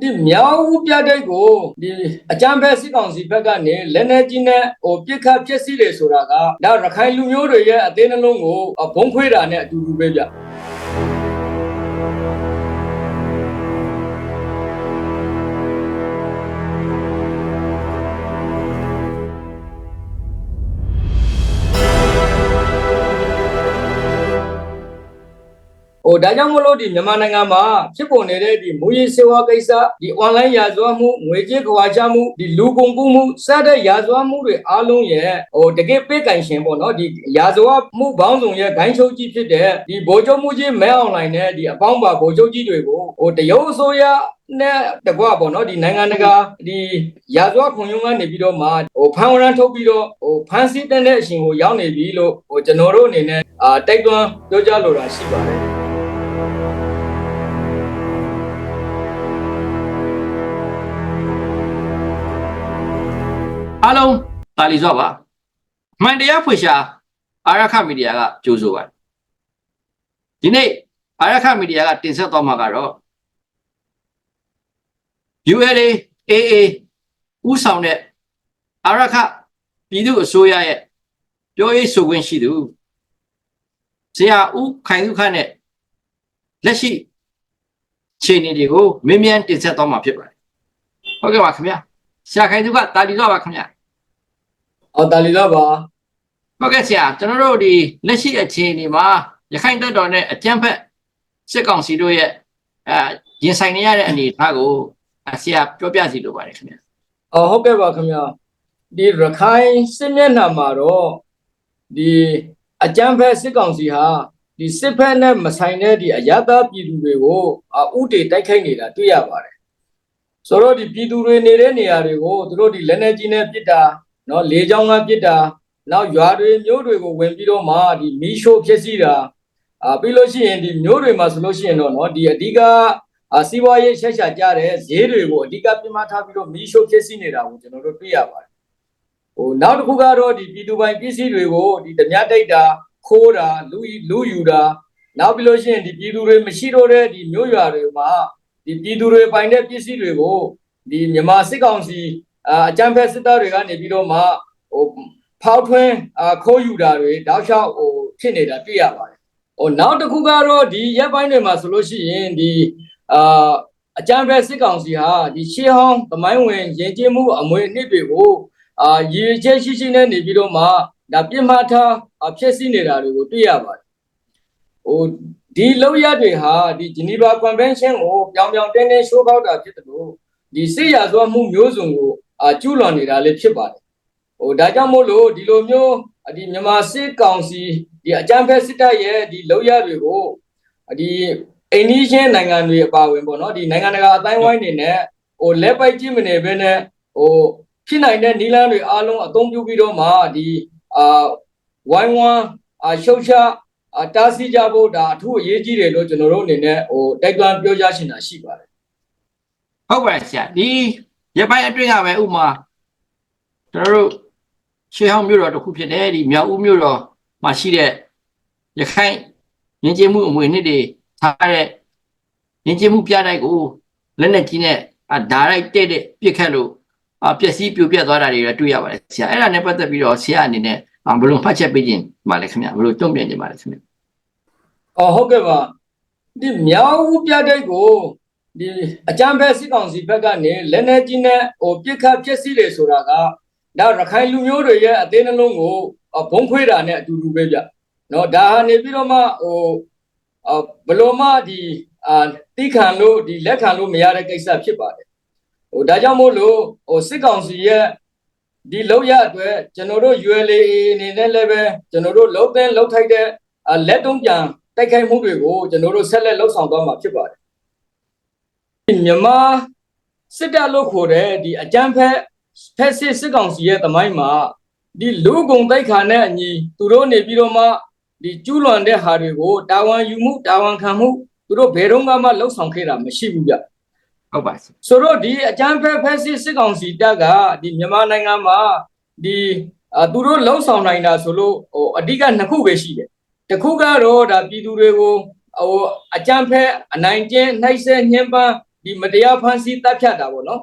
ဒီမြောက်ဦးပြတဲ့ကိုဒီအကြံဖက်စစ်ကောင်စီဘက်ကနေလက်နေကြီးနဲ့ဟိုပြစ်ခတ်ဖြစ်စီလေဆိုတာကဒါရခိုင်လူမျိုးတွေရဲ့အသေးနှလုံးကိုဘုံခွေးတာနဲ့အတူတူပဲဗျ ဟိုဒါကြောင့်မလို့ဒီမြန်မာနိုင်ငံမှာဖြစ်ပေါ်နေတဲ့ဒီမူရေးစေဝါကိစ္စဒီ online ရာဇဝမှုငွေကြေးခွာချမှုဒီလူကုန်ကူးမှုစတဲ့ရာဇဝမှုတွေအားလုံးရဲ့ဟိုတကယ်ပေးကင်ရှင်ပေါ့နော်ဒီရာဇဝမှုဘောင်းဆောင်ရဲ့ဂိုင်းချုပ်ကြီးဖြစ်တဲ့ဒီဗိုလ်ချုပ်မှုကြီးမဲအွန်လိုင်းနဲ့ဒီအပေါင်းပါဗိုလ်ချုပ်ကြီးတွေကိုဟိုတရုတ်အစိုးရနဲ့တကွပေါ့နော်ဒီနိုင်ငံတကာဒီရာဇဝခွန်ယုံကနေပြီးတော့မှဟိုဖန်ဝရန်ထုတ်ပြီးတော့ဟိုဖန်စီးတဲ့အရှင်ကိုရောက်နေပြီလို့ဟိုကျွန်တော်တို့အနေနဲ့အာတိုက်တွန်းပြောကြားလိုတာရှိပါတယ် အားလုံးတာလီစောပါမှန်တရားဖွေရှာအာရခမီဒီယာကကြိုးဆိုပါတယ်ဒီနေ့အာရခမီဒီယာကတင်ဆက်သွားမှာကတော့ ULA AA ဥဆောင်တဲ့အာရခပြည်သူအစိုးရရဲ့ပြောရေးဆိုခွင့်ရှိသူဆရာဦးခိုင်သူခန့်နဲ့လက်ရှိခြေအနေတွေကိုမင်းမြန်တင်ဆက်သွားမှာဖြစ်ပါတယ်ဟုတ်ကဲ့ပါခင်ဗျာဆရာခိုင်သူကတာလီစောပါခင်ဗျာ အော်တာလီလာပါဟုတ်ကဲ့ဆရာကျွန်တော်တို့ဒီလက်ရှိအခြေအနေမှာရခိုင်တပ်တော်နဲ့အကြမ်းဖက်စစ်ကောင်စီတို့ရဲ့အဲရင်ဆိုင်နေရတဲ့အနေအထားကိုအဲဆရာပြောပြစီလိုပါတယ်ခင်ဗျာအော်ဟုတ်ကဲ့ပါခင်ဗျာဒီရခိုင်စစ်မျက်နှာမှာတော့ဒီအကြမ်းဖက်စစ်ကောင်စီဟာဒီစစ်ဖက်နဲ့မဆိုင်တဲ့ဒီအယတာပြည်သူတွေကိုအာဥတေတိုက်ခိုက်နေတာတွေ့ရပါတယ်ဆိုတော့ဒီပြည်သူတွေနေတဲ့နေရာတွေကိုသူတို့ဒီလက်နေကြီးနဲ့ပစ်တာ နော်လေကြောင်းကပစ်တာနောက်ရွာတွေမြို့တွေကိုဝင်ပြီးတော့မှဒီမီးရှို့ဖြစ်စီတာအာပြီးလို့ရှိရင်ဒီမြို့တွေမှာဆိုလို့ရှိရင်တော့နော်ဒီအဓိကစီးပွားရေးရှက်ရှာကြတဲ့ဈေးတွေကိုအဓိကပြမထားပြီးတော့မီးရှို့ဖြစ်စီနေတာကိုကျွန်တော်တို့တွေ့ရပါတယ်ဟိုနောက်တစ်ခုကတော့ဒီပြည်သူပိုင်ပစ္စည်းတွေကိုဒီဓမြတိုက်တာခိုးတာလူလူယူတာနောက်ပြီးလို့ရှိရင်ဒီပြည်သူတွေမရှိတော့တဲ့ဒီမြို့ရွာတွေမှာဒီပြည်သူတွေပိုင်တဲ့ပစ္စည်းတွေကိုဒီမြန်မာစစ်ကောင်စီ အာအကြမ်းဖက်စစ်သားတွေကနေပြီးတော့မှဟိုဖောက်ထွင်းအာခိုးယူတာတွေတောက်လျှောက်ဟိုဖြစ်နေတာတွေ့ရပါတယ်။ဟိုနောက်တစ်ခုကတော့ဒီရက်ပိုင်းတွေမှာဆိုလို့ရှိရင်ဒီအာအကြံဖက်စစ်ကောင်စီဟာဒီရှေးဟောင်းသမိုင်းဝင်ယဉ်ကျေးမှုအမွေအနှစ်တွေကိုအာရည်ရွယ်ချက်ရှိရှိနဲ့နေပြီးတော့မှဒါပြစ်မှတ်ထားအဖြစ်စီနေတာတွေကိုတွေ့ရပါတယ်။ဟိုဒီလောက်ရတွေဟာဒီဂျနီဗာကွန်ဗင်းရှင်းကိုပြောင်ပြောင်တင်းတင်းရှိုးပေါက်တာဖြစ်တယ်လို့ဒီစစ်ရာဇဝမှုမျိုးစုံကို အာကျူးလွန်နေတာလည်းဖြစ်ပါတယ်။ဟိုဒါကြောင့်မို့လို့ဒီလိုမျိုးဒီမြန်မာစစ်ကောင်စီဒီအကြံဖက်စစ်တပ်ရဲ့ဒီလောက်ရတွေကိုဒီအိန္ဒိယနိုင်ငံတွေအပါအဝင်ပေါ့နော်ဒီနိုင်ငံတကာအတိုင်းဝိုင်းနေနဲ့ဟိုလက်ပိုက်ကြည့်မနေဘဲနဲ့ဟိုဖြစ်နိုင်တဲ့နီလန်းတွေအားလုံးအသုံးပြုပြီးတော့မှဒီအာဝိုင်းဝန်းအာရှုပ်ချအာတားဆီးကြဖို့ဒါအထူးအရေးကြီးတယ်လို့ကျွန်တော်တို့အနေနဲ့ဟိုတိုက်တွန်းပြောကြားရှင်တာရှိပါတယ်ဟုတ်ပါတယ်ဆရာဒီ ရပိုင်းအတွင်းကပဲဥမာကျွန်တော်တို့ရှေးဟောင်းမြို့တော်တစ်ခုဖြစ်တယ်ဒီမြောက်ဦးမြို့တော်မှာရှိတဲ့ရခိုင်ယဉ်ကျေးမှုအမွေအနှစ်တွေထားတဲ့ယဉ်ကျေးမှုပြတိုက်ကိုလက်နဲ့ကြီးနဲ့အာဓာတ်ရိုက်တဲ့တဲ့ပြစ်ခတ်လို့အာပျက်စီးပြိုပြက်သွားတာတွေလည်းတွေ့ရပါတယ်ဆရာအဲ့ဒါနဲ့ပတ်သက်ပြီးတော့ဆရာအနေနဲ့အာဘယ်လိုမှတ်ချက်ပေးခြင်းပါလဲခင်ဗျဘယ်လိုတုံ့ပြန်ခြင်းပါလဲခင်ဗျ။အော်ဟုတ်ကဲ့ပါဒီမြောက်ဦးပြတဲ့ကို ဒီအကြံဖက်စစ်ကောင်စီဘက်ကနေလက်နေကြီးနဲ့ဟိုပြစ်ခတ်ဖြစ်စီလေဆိုတာကဒါရခိုင်လူမျိုးတွေရဲ့အသေးနှလုံးကိုဘုံခွေးတာနဲ့အတူတူပဲဗျ။နော်ဒါဟာနေပြီးတော့မှဟိုအဘလို့မှဒီအာတိခံလို့ဒီလက်ခံလို့မရတဲ့ကိစ္စဖြစ်ပါတယ်ဟိုဒါကြောင့်မို့လို့ဟိုစစ်ကောင်စီရဲ့ဒီလောက်ရအတွက်ကျွန်တော်တို့ ULA အနေနဲ့လည်းပဲကျွန်တော်တို့လုံးတဲ့လုံးထိုက်တဲ့အာလက်တုံးပြန်တိုက်ခိုက်မှုတွေကိုကျွန်တော်တို့ဆက်လက်လှုပ်ဆောင်သွားမှာဖြစ်ပါတယ်ဒီ မြန်မာစစ်တပ်လို့ခေါ်တဲ့ဒီအကြမ်းဖက်ဖက်စစ်စစ်ကောင်စီရဲ့တမိုင်းမှာဒီလူကုံတိုက်ခါနဲ့အညီသူတို့နေပြီးတော့မှဒီကျူးလွန်တဲ့ဟာတွေကိုတာဝန်ယူမှုတာဝန်ခံမှုသူတို့ဘယ်တော့မှလှုပ်ဆောင်ခဲ့တာမရှိဘူးဗျဟုတ်ပါဆရာဆိုတော့ဒီအကြမ်းဖက်ဖက်စစ်စစ်ကောင်စီတပ်ကဒီမြန်မာနိုင်ငံမှာဒီအာသူတို့လှုပ်ဆောင်နိုင်တာဆိုလို့ဟိုအဓိကနှစ်ခုပဲရှိတယ်တစ်ခုကတော့ဒါပြည်သူတွေကိုဟိုအကြမ်းဖက်အနိုင်ကျင့်နှိုက်ဆက်ညှဉ်းပန်း ဒီမတရားဖန်ဆီးတပ်ဖြတ်တာပေါ့နော်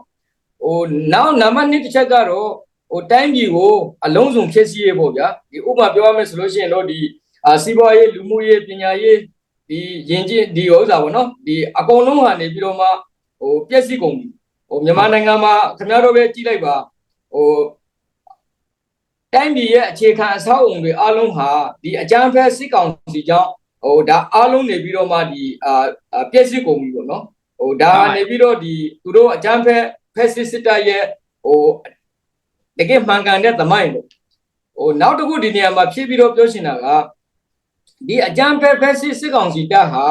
ဟိုနောက်နံပါတ်2တစ်ချက်ကတော့ဟိုတိုင်းပြည်ကိုအလုံးစုံဖြစ်စည်းရေးပေါ့ဗျာဒီဥပမာပြောရမယ်ဆိုလို့ရှိရင်တော့ဒီအာစီးပွားရေးလူမှုရေးပညာရေးဒီယဉ်ကျေးဒီဥစ္စာပေါ့နော်ဒီအကုန်လုံးဟာနေပြီးတော့မှဟိုပြည့်စည်ကုန်ပြီဟိုမြန်မာနိုင်ငံမှာခင်ဗျားတို့ပဲကြည့်လိုက်ပါဟိုတိုင်းပြည်ရဲ့အခြေခံအဆောက်အုံတွေအလုံးဟာဒီအကြမ်းဖက်စစ်ကောင်စီကြောင့်ဟိုဒါအလုံးနေပြီးတော့မှဒီအာအာပြည့်စုံကုန်ပြီပေါ့နော် ဟိုဒါနေပြီးတော့ဒီသူတို့အကြမ်းဖက်ဖက်စစ်စစ်တပ်ရဲ့ဟိုတကယ်မှန်ကန်တဲ့သမိုင်းလို့ဟိုနောက်တစ်ခုဒီနေရာမှာဖြစ်ပြီးတော့ပြောချင်တာကဒီအကြမ်းဖက်ဖက်စစ်စစ်ကောင်စီတပ်ဟာ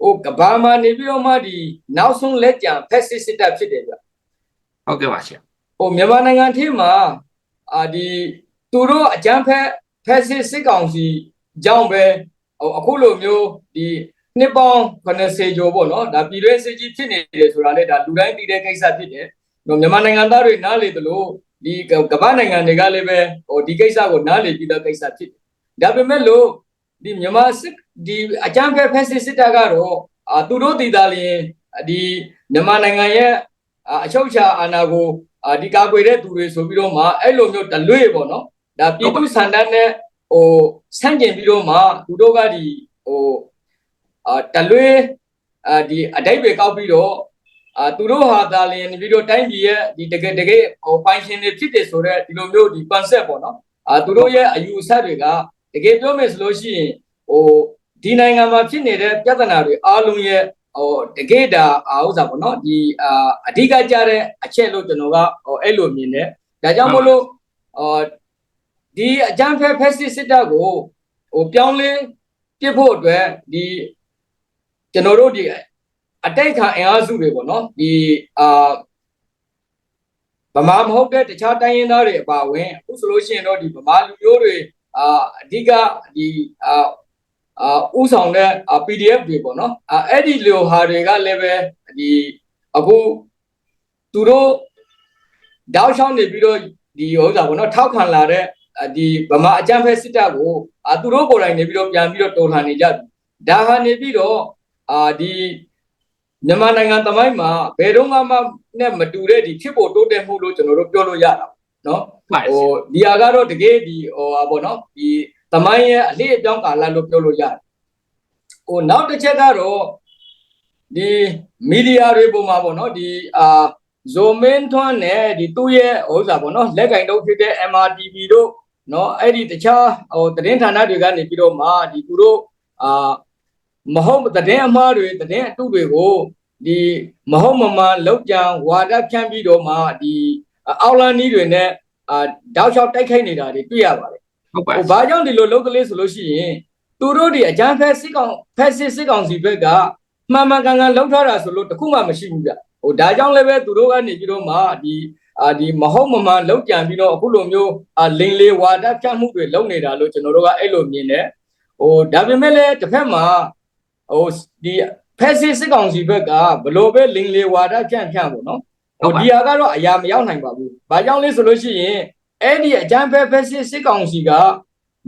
ဟိုကဘာမှာနေပြီးတော့မှဒီနောက်ဆုံးလက်ကျန်ဖက်စစ်စစ်တပ်ဖြစ်တယ်ဗျဟုတ်ကဲ့ပါဆရာဟိုမြန်မာနိုင်ငံထဲမှာအာဒီသူတို့အကြမ်းဖက်ဖက်စစ်စစ်ကောင်စီကြောင့်ပဲဟိုအခုလိုမျိုးဒီ နှစ်ပေါင်း90ကျော်ပေါ့နော်ဒါပြည်တွင်းစစ်ကြီးဖြစ်နေတယ်ဆိုတာလေဒါလူတိုင်းသိတဲ့ကိစ္စဖြစ်တယ်ဟိုမြန်မာနိုင်ငံသားတွေနားလေသလိုဒီကမ္ဘာနိုင်ငံတွေကလည်းပဲဟိုဒီကိစ္စကိုနားလေပြီးတဲ့ကိစ္စဖြစ်တယ်ဒါပေမဲ့လို့ဒီမြန်မာစစ်ဒီအကြမ်းဖက်ဖက်စစ်စစ်တပ်ကတော့အာသူတို့တည်တာလျင်ဒီမြန်မာနိုင်ငံရဲ့အာအချုပ်အခြာအာဏာကိုအာဒီကာကွယ်တဲ့သူတွေဆိုပြီးတော့မှအဲ့လိုမျိုးတလွေပေါ့နော်ဒါပြည်သူစံတန်းနဲ့ဟိုဆန့်ကျင်ပြီးတော့မှသူတို့ကဒီဟိုအာ တလွေအာဒီအတိတ်ပဲကောက်ပြီးတော့အာသူတို့ဟာဒါလျင်ပြီးတော့တိုင်းပြည်ရဲ့ဒီတကယ်တကယ်ဟိုပိုင်ရှင်တွေဖြစ်တယ်ဆိုတော့ဒီလိုမျိုးဒီ concept ပေါ့နော်အာသူတို့ရဲ့အယူအဆတွေကတကယ်ပြောမယ်ဆိုလို့ရှိရင်ဟိုဒီနိုင်ငံမှာဖြစ်နေတဲ့ပြဿနာတွေအားလုံးရဲ့ဟိုတကယ်ဒါအာဥစ္စာပေါ့နော်ဒီအာအဓိကကြတဲ့အချက်လို့ကျွန်တော်ကဟိုအဲ့လိုမြင်တယ်ဒါကြောင့်မို့လို့ဟိုဒီအကြမ်းဖက်ဖက်စစ်စစ်တပ်ကိုဟိုပြောင်းလဲပြစ်ဖို့အတွက်ဒီ ကျွန်တော်တို့ဒီအတိတ်ခံအင်အားစုတွေပေါ့နော်ဒီအာဗမာမဟုတ်တဲ့တခြားတိုင်းရင်းသားတွေအပါအဝင်အခုဆိုလို့ရှိရင်တော့ဒီဗမာလူမျိုးတွေအာအဓိကဒီအာအာဥဆောင်တဲ့ PDF တွေပေါ့နော်အဲအဲ့ဒီလိုဟာတွေကလည်းပဲဒီအခုသူတို့တောက်ချောင်းနေပြီးတော့ဒီဥစ္စာပေါ့နော်ထောက်ခံလာတဲ့ဒီဗမာအကြမ်းဖက်စစ်တပ်ကိုအာသူတို့ကိုယ်တိုင်နေပြီးတော့ပြန်ပြီးတော့တော်လှန်နေကြပြီဒါဟာနေပြီးတော့ အာဒီမြန်မာနိုင်ငံသမိုင်းမှာဘယ်တော့မှနဲ့မတူတဲ့ဒီဖြစ်ဖို့တိုးတက်မှုလို့ကျွန်တော်တို့ပြောလို့ရတာနော်ပါဆဟိုရာဒီဟာကတော့တကယ်ဒီဟိုဟာပေါ့နော်ဒီသမိုင်းရဲ့အလေးအပြောင်းကာလလို့ပြောလို့ရတယ်ဟိုနောက်တစ်ချက်ကတော့ဒီမီဒီယာတွေပုံမှာပေါ့နော်ဒီအာဇိုမင်းထွန်းနဲ့ဒီသူ့ရဲ့ဥစ္စာပေါ့နော်လက်ကင်တော့ဖြစ်တဲ့ MRTV တို့နော်အဲ့ဒီတခြားဟိုသတင်းဌာနတွေကနေပြီးတော့မှဒီသူတို့အာ မဟုတ်သတင်းအမှားတွေသတင်းအတုတွေကိုဒီမဟုတ်မမှန်လောက်ကြံဝါဒဖြန့်ပြီးတော့မှဒီအောက်လန်နီးတွေနဲ့အာတောက်လျှောက်တိုက်ခိုက်နေတာတွေတွေ့ရပါတယ်ဟုတ်ပါဟိုဘာကြောင့်ဒီလိုလုပ်ကလေးဆိုလို့ရှိရင်သူတို့ဒီအကြမ်းဖက်စစ်ကောင်ဖက်စစ်စစ်ကောင်စီဘက်ကမှန်မှန်ကန်ကန်လှုပ်ထားတာဆိုလို့တခုမှမရှိဘူးဗျဟိုဒါကြောင့်လည်းပဲသူတို့ကနေပြီးတော့မှဒီအာဒီမဟုတ်မမှန်လောက်ကြံပြီးတော့အခုလိုမျိုးအာလိန်လေးဝါဒဖြန့်မှုတွေလုပ်နေတာလို့ကျွန်တော်တို့ကအဲ့လိုမြင်တယ်ဟိုဒါပေမဲ့လည်းတစ်ဖက်မှာ ဟိုဒီဖက်စစ်စစ်ကောင်စီဘက်ကဘလို့ပဲလိန်လေးဝါဒဖြန့်ဖြန့်ပေါ့နော်ဟိုဒီဟာကတော့အရာမရောက်နိုင်ပါဘူး။ဘာကြောင့်လဲဆိုလို့ရှိရင်အဲ့ဒီအကြမ်းဖက်ဖက်စစ်စစ်ကောင်စီက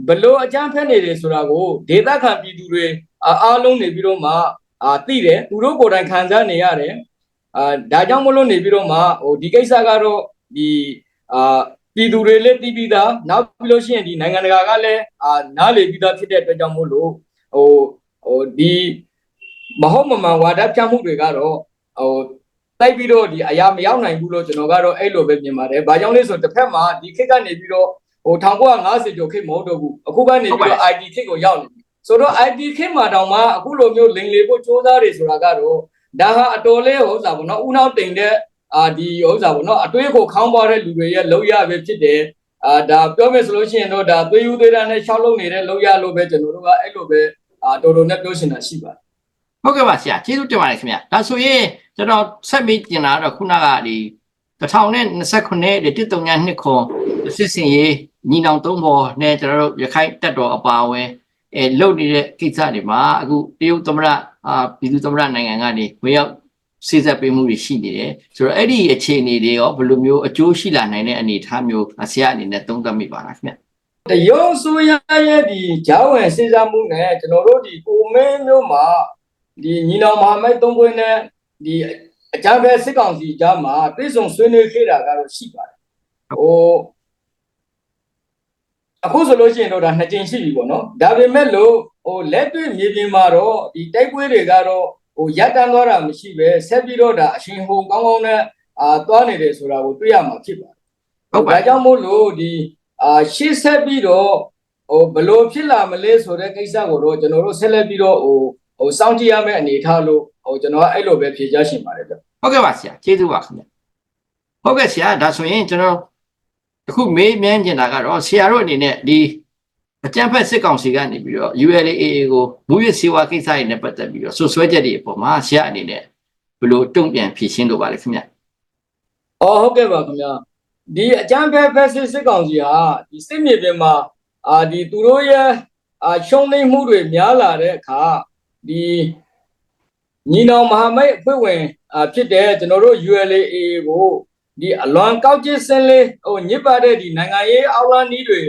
ဘလို့အကြမ်းဖက်နေတယ်ဆိုတာကိုဒေသခံပြည်သူတွေအာအားလုံးနေပြီးတော့မှအာသိတယ်သူတို့ကိုယ်တိုင်ခံစားနေရတယ်။အာဒါကြောင့်မလို့နေပြီးတော့မှဟိုဒီကိစ္စကတော့ဒီအာပြည်သူတွေလည်းသိပြီးသားနောက်ပြီးလို့ရှိရင်ဒီနိုင်ငံတကာကလည်းအာနားလေပြီးသားဖြစ်တဲ့အတွက်ကြောင့်မို့လို့ဟို ဟိုဒီမဟုတ်မမှန်ဝါဒပြမှုတွေကတော့ဟိုတိုက်ပြီးတော့ဒီအရာမရောက်နိုင်ဘူးလို့ကျွန်တော်ကတော့အဲ့လိုပဲမြင်ပါတယ်။ဘာကြောင့်လဲဆိုတော့တစ်ဖက်မှာဒီခေတ်ကနေပြီးတော့ဟို1950ကျော်ခေတ်မဟုတ်တော့ဘူး။အခုကနေပြီးတော့ IT ခေတ်ကိုရောက်နေပြီ။ဆိုတော့ IT ခေတ်မှာတောင်မှအခုလိုမျိုးလိန်လေဖို့စ조사တွေဆိုတာကတော့ဒါဟာအတော်လေးဟိုဥစ္စာပေါ့နော်။ဦးနောက်တင်တဲ့အာဒီဥစ္စာပေါ့နော်။အတွေးကိုခေါင်းပါတဲ့လူတွေရဲ့လောက်ရပဲဖြစ်တယ်။အာဒါပြောမယ်ဆိုလို့ရှိရင်တော့ဒါသွေးယူသွေးတန်းနဲ့ရှောက်လုံနေတဲ့လောက်ရလို့ပဲကျွန်တော်တို့ကအဲ့လိုပဲ အာတော်တော်နဲ့ပြောရှင်တာရှိပါတယ်ဟုတ်ကဲ့ပါဆရာကျေးဇူးတင်ပါတယ်ခင်ဗျဒါဆိုရင်ကျွန်တော်ဆက်ပြီးကျင်လာတော့ခုနကဒီ1029ဒီ1392ခွန်စစ်စင်ရေးညီနောင်သုံးဘောနဲ့ကျွန်တော်တို့ရခိုင်တက်တော်အပါအဝင်အဲလုတ်နေတဲ့ကိစ္စတွေမှာအခုတရုတ်သမ္မတအာပြည်သူသမ္မတနိုင်ငံကနေဝင်ရောက်စီစပ်ပေးမှုတွေရှိနေတယ်ဆိုတော့အဲ့ဒီအခြေအနေတွေရောဘယ်လိုမျိုးအကျိုးရှိလာနိုင်တဲ့အနေအထားမျိုးဆရာအနေနဲ့သုံးသပ်မိပါလားခင်ဗျ တရုတ်ဆိုရရဲ့ဒီဂျာဝင်စဉ်းစားမှုနဲ့ကျွန်တော်တို့ဒီကိုမင်းမျိုးမှာဒီညီနောင်မဟာမိတ်သုံးခွင်းနဲ့ဒီအကြမ်းဖက်စစ်ကောင်စီကြားမှာပြည်စုံဆွေးနွေးခဲ့တာကတော့ရှိပါတယ်ဟိုအခုဆိုလို့ရှိရင်တော့ဒါနှစ်ကြိမ်ရှိပြီပေါ့နော်ဒါပေမဲ့လို့ဟိုလက်တွေ့မြေပြင်မှာတော့ဒီတိုက်ပွဲတွေကတော့ဟိုရပ်တန့်သွားတာမရှိပဲဆက်ပြီးတော့ဒါအရှင်ဟုံကောင်းကောင်းနဲ့အာသွားနေတယ်ဆိုတာကိုတွေ့ရမှာဖြစ်ပါတယ်ဟုတ်ပါဒါကြောင့်မို့လို့ဒီ အာရှေ့ဆက်ပြီးတော့ဟိုဘလို့ဖြစ်လာမလဲဆိုတဲ့ကိစ္စကိုတော့ကျွန်တော်တို့ဆက်လက်ပြီးတော့ဟိုဟိုစောင့်ကြည့်ရမယ့်အနေအထားလို့ဟိုကျွန်တော်ကအဲ့လိုပဲဖြေချရှင်ပါတယ်ဗျဟုတ်ကဲ့ပါဆရာကျေးဇူးပါခင်ဗျဟုတ်ကဲ့ဆရာဒါဆိုရင်ကျွန်တော်အခုမေးမြန်းချင်တာကတော့ဆရာတို့အနေနဲ့ဒီအကြံဖက်စစ်ကောင်စီကနေပြီးတော့ ULAA ကိုမူရစေဝါကိစ္စတွေနဲ့ပတ်သက်ပြီးတော့ဆွဆွဲချက်တွေအပေါ်မှာဆရာအနေနဲ့ဘယ်လိုတုံ့ပြန်ဖြေရှင်းလိုပါလဲခင်ဗျ။အော်ဟုတ်ကဲ့ပါခင်ဗျာ။ ဒီအကြမ်းဖက်ဖက်စစ်စစ်ကောင်စီဟာဒီစစ်မြေပြင်မှာအာဒီသူတို့ရဲ့အာရှုံးနိမ့်မှုတွေများလာတဲ့အခါဒီညီနောင်မဟာမိတ်အဖွဲ့ဝင်အာဖြစ်တဲ့ကျွန်တော်တို့ ULAA ကိုဒီအလွန်ကောက်ကျစ်စင်းလေးဟိုညစ်ပါတဲ့ဒီနိုင်ငံရေးအောက်လန်းနီးတွေ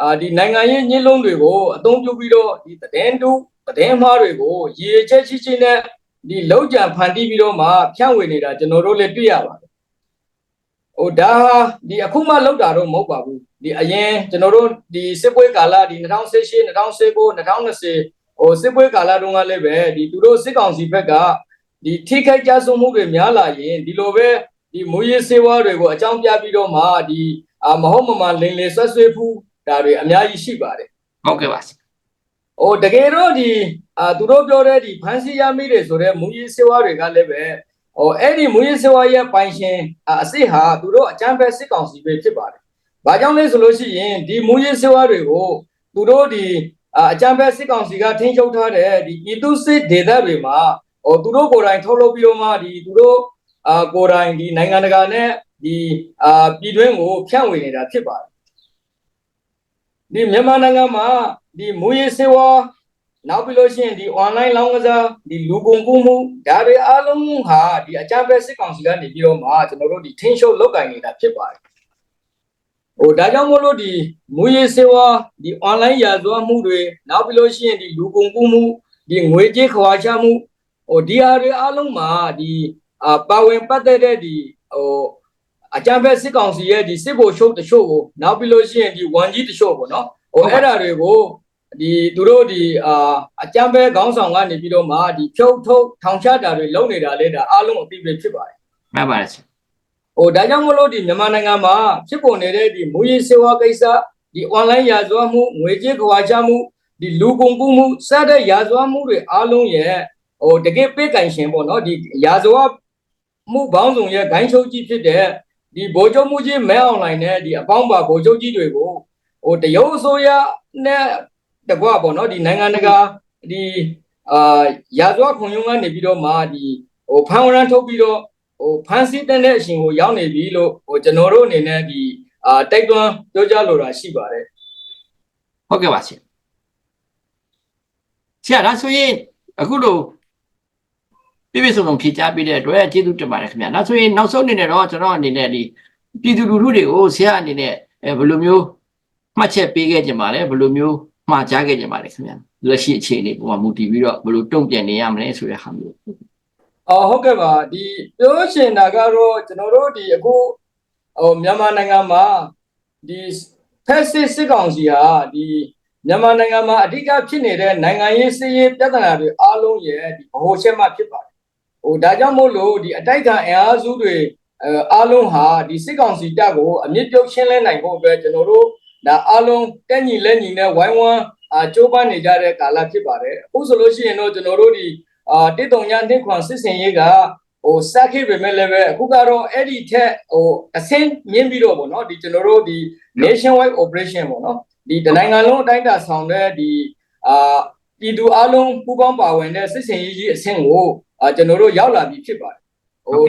အာဒီနိုင်ငံရေးညှိလုံးတွေကိုအသုံးပြုပြီးတော့ဒီတည်င်းတူတည်င်းမှားတွေကိုရည်ရွယ်ချက်ရှိရှိနဲ့ဒီလောက်ကြံဖန်တီးပြီးတော့မှဖြန့်ဝေနေတာကျွန်တော်တို့လည်းတွေ့ရပါတယ် ဟိုဒါဟာဒီအခုမှလောက်တာတော့မဟုတ်ပါဘူးဒီအရင်ကျွန်တော်တို့ဒီစစ်ပွဲကာလဒီ2018 2019 2020ဟိုစစ်ပွဲကာလတုန်းကလည်းပဲဒီသူတို့စစ်ကောင်စီဘက်ကဒီထိခိုက်ကြဆုံးမှုတွေများလာရင်ဒီလိုပဲဒီမူရေးစေဝါတွေကိုအကြောင်းပြပြီးတော့မှဒီအာမဟုတ်မမှန်လိန်လေဆွဲဆွဲဖူးဒါတွေအများကြီးရှိပါတယ်ဟုတ်ကဲ့ပါဆရာ။ဟိုတကယ်တော့ဒီအာသူတို့ပြောတဲ့ဒီဖန်စီရမိတွေဆိုတဲ့မူရေးစေဝါတွေကလည်းပဲ ဟိုအဲ့ဒီမူရေးစေဝါရဲ့ပိုင်ရှင်အာအစ်စ်ဟာသူတို့အကြမ်းဖက်စစ်ကောင်စီပဲဖြစ်ပါတယ်။ဘာကြောင့်လဲဆိုလို့ရှိရင်ဒီမူရေးစေဝါတွေကိုသူတို့ဒီအာအကြမ်းဖက်စစ်ကောင်စီကထိန်းချုပ်ထားတဲ့ဒီပြည်သူစစ်ဒေသတွေမှာဟိုသူတို့ကိုယ်တိုင်ထုတ်လုပ်ပြီးတော့မှဒီသူတို့အာကိုယ်တိုင်ဒီနိုင်ငံတကာနဲ့ဒီအာပြည်တွင်းကိုဖြန့်ဝေနေတာဖြစ်ပါတယ်။ဒီမြန်မာနိုင်ငံမှာဒီမူရေးစေဝါ နောက်ပြီးလို့ရှိရင်ဒီ online လောင်းကစားဒီလူကုန်ကူးမှုဒါတွေအားလုံးဟာဒီအကြမ်းဖက်စစ်ကောင်စီကနေပြီးတော့မှကျွန်တော်တို့ဒီထင်းရှုပ်လောက်ကင်နေတာဖြစ်ပါတယ်။ဟိုဒါကြောင့်မို့လို့ဒီမူရေးစေဝါဒီ online ရာဇဝတ်မှုတွေနောက်ပြီးလို့ရှိရင်ဒီလူကုန်ကူးမှုဒီငွေကြေးခွာချမှုဟိုဒီဟာတွေအားလုံးမှာဒီအာပါဝင်ပတ်သက်တဲ့ဒီဟိုအကြမ်းဖက်စစ်ကောင်စီရဲ့ဒီစစ်ဗိုလ်ချုပ်တချို့ကိုနောက်ပြီးလို့ရှိရင်ဒီဝန်ကြီးတချို့ပေါ့နော်ဟိုအဲ့ဒါတွေကို ဒီသူတို့ဒီအာအကြမ်းဖက်ခေါင်းဆောင်ကနေပြီးတော့မှဒီဖြုတ်ထုတ်ထောင်ချတာတွေလုပ်နေတာလေဒါအားလုံးအသိပဲဖြစ်ပါတယ်မှန်ပါတယ်ဆရာ။ဟိုဒါကြောင့်မလို့ဒီမြန်မာနိုင်ငံမှာဖြစ်ပေါ်နေတဲ့ဒီမူရေးစေဝါကိစ္စဒီ online ရာဇဝတ်မှုငွေကြေးခွာချမှုဒီလူကုန်ကူးမှုစတဲ့ရာဇဝတ်မှုတွေအားလုံးရဲ့ဟိုတကယ်ပေးကင်ရှင်ပေါ့နော်ဒီရာဇဝတ်မှုဘောင်းဆောင်ရဲ့ဂိုင်းချုပ်ကြီးဖြစ်တဲ့ဒီဗိုလ်ချုပ်မှုကြီးမဲအွန်လိုင်းနဲ့ဒီအပေါင်းပါဗိုလ်ချုပ်ကြီးတွေကိုဟိုတရုတ်အစိုးရနဲ့ တကွပေါ့နော်ဒီနိုင်ငံတကာဒီအာရာဇဝခွန်ယုံကနေပြီးတော့မှဒီဟိုဖန်ဝရန်ထုတ်ပြီးတော့ဟိုဖန်စီတန်တဲ့အရှင်ကိုရောက်နေပြီလို့ဟိုကျွန်တော်တို့အနေနဲ့ဒီအာတိုက်တွန်းပြောကြလိုတာရှိပါတယ်ဟုတ်ကဲ့ပါဆရာဆရာဒါဆိုရင်အခုလို့ပြည့်ပြည့်စုံစုံဖြေချပေးတဲ့အတွက်ကျေးဇူးတင်ပါတယ်ခင်ဗျာဒါဆိုရင်နောက်ဆုံးအနေနဲ့တော့ကျွန်တော်အနေနဲ့ဒီပြည်သူလူထုတွေကိုဆရာအနေနဲ့အဲဘယ်လိုမျိုးမှတ်ချက်ပေးခဲ့ကြပါလဲဘယ်လိုမျိုး မှားကြားခဲ့ကြပါလဲခင်ဗျာလက်ရှိအခြေအနေပေါ်မှာမူတည်ပြီးတော့ဘယ်လိုတုံ့ပြန်နေရမလဲဆိုတဲ့ဟာမျိုးအော်ဟုတ်ကဲ့ပါဒီပြောရှင်တာကတော့ကျွန်တော်တို့ဒီအခုဟိုမြန်မာနိုင်ငံမှာဒီဖက်စစ်စစ်ကောင်စီဟာဒီမြန်မာနိုင်ငံမှာအဓိကဖြစ်နေတဲ့နိုင်ငံရေးစစ်ရေးပြဿနာတွေအားလုံးရဲ့ဒီဗဟိုချက်မှဖြစ်ပါတယ်ဟိုဒါကြောင့်မို့လို့ဒီအတိုက်ခံအင်အားစုတွေအဲအားလုံးဟာဒီစစ်ကောင်စီတပ်ကိုအမြင့်ပြုတ်ရှင်းလဲနိုင်ဖို့အတွက်ကျွန်တော်တို့ ဒါအားလုံးတက်ညီလက်ညီနဲ့ဝိုင်းဝန်းအာကြိုးပမ်းနေကြတဲ့ကာလဖြစ်ပါတယ်အခုဆိုလို့ရှိရင်တော့ကျွန်တော်တို့ဒီအာတိတုံညာတစ်ခွန်စစ်စင်ရေးကဟိုစက်ခိပေမဲ့လည်းပဲအခုကတော့အဲ့ဒီထက်ဟိုအဆင့်မြင့်ပြီးတော့ဗောနော်ဒီကျွန်တော်တို့ဒီ nationwide operation ဗောနော်ဒီတနိုင်ငံလုံးအတိုင်းအတာဆောင်တဲ့ဒီအာပြည်သူအလုံးပူးပေါင်းပါဝင်တဲ့စစ်စင်ရေးကြီးအဆင့်ကိုအာကျွန်တော်တို့ရောက်လာပြီဖြစ်ပါတယ်ဟို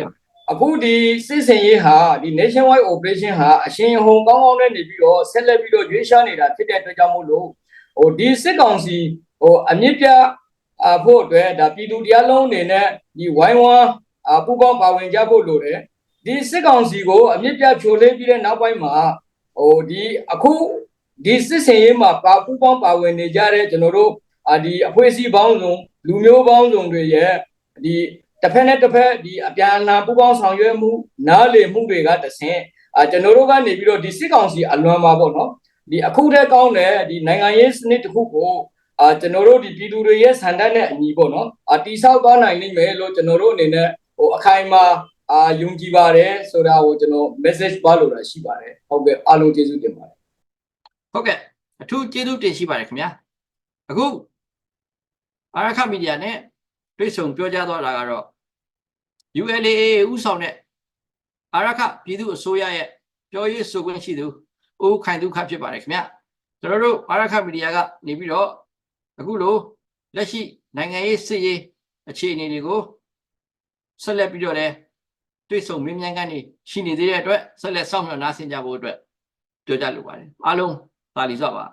အခုဒီစစ်စင်ရေးဟာဒီ nationwide operation ဟာအရှင်ဟုံကောင်းကောင်းနဲ့နေပြီးတော့ဆက်လက်ပြီးတော့ရွေးရှားနေတာဖြစ်တဲ့အတွက်ကြောင့်မို့လို့ဟိုဒီစစ်ကောင်စီဟိုအမြင့်ပြအဖို့အတွက်ဒါပြည်သူတရားလုံးအနေနဲ့ဒီဝိုင်းဝန်းအပူပေါင်းပါဝင်ကြဖို့လိုတယ်ဒီစစ်ကောင်စီကိုအမြင့်ပြတ်ဖြိုလေးပြီးတဲ့နောက်ပိုင်းမှာဟိုဒီအခုဒီစစ်စင်ရေးမှာပါပူပေါင်းပါဝင်နေကြတဲ့ကျွန်တော်တို့အာဒီအဖွဲ့အစည်းပေါင်းစုံလူမျိုးပေါင်းစုံတွေရဲ့ဒီ တစ်ဖက်နဲ့တစ်ဖက်ဒီအပြန်အလှန်ပူးပေါင်းဆောင်ရွက်မှုနားလည်မှုတွေကတဆင့်အာကျွန်တော်တို့ကနေပြီးတော့ဒီစစ်ကောင်စီအလွန်ပါပေါ့နော်ဒီအခုတည်းကောင်းတဲ့ဒီနိုင်ငံရေးစနစ်တစ်ခုကိုအာကျွန်တော်တို့ဒီပြည်သူတွေရဲ့ဆန္ဒနဲ့အညီပေါ့နော်အာတိဆောက်သွားနိုင်နိုင်မယ်လို့ကျွန်တော်တို့အနေနဲ့ဟိုအခိုင်အမာအာယုံကြည်ပါတယ်ဆိုတာကိုကျွန်တော် message ပါလို့တာရှိပါတယ်ဟုတ်ကဲ့အားလုံးကျေးဇူးတင်ပါတယ်ဟုတ်ကဲ့အထူးကျေးဇူးတင်ရှိပါတယ်ခင်ဗျာအခုအာရခမီဒီယာနဲ့ တွေ့ဆုံပြောကြားသွားတာကတော့ ULA ဥဆောင်တဲ့အာရခပြည်သူအစိုးရရဲ့ပြောရေးဆိုခွင့်ရှိသူဦးခိုင်ဒုက္ခဖြစ်ပါတယ်ခင်ဗျာကျွန်တော်တို့အာရခမီဒီယာကနေပြီးတော့အခုလိုလက်ရှိနိုင်ငံရေးစစ်ရေးအခြေအနေတွေကိုဆက်လက်ပြီးတော့လည်းတွေ့ဆုံမြင်းမြန်ကနေရှိနေသေးတဲ့အတွက်ဆက်လက်စောင့်မျှော်နားဆင်ကြဖို့အတွက်ပြောကြလိုပါတယ်အားလုံးပါလီစွာပါ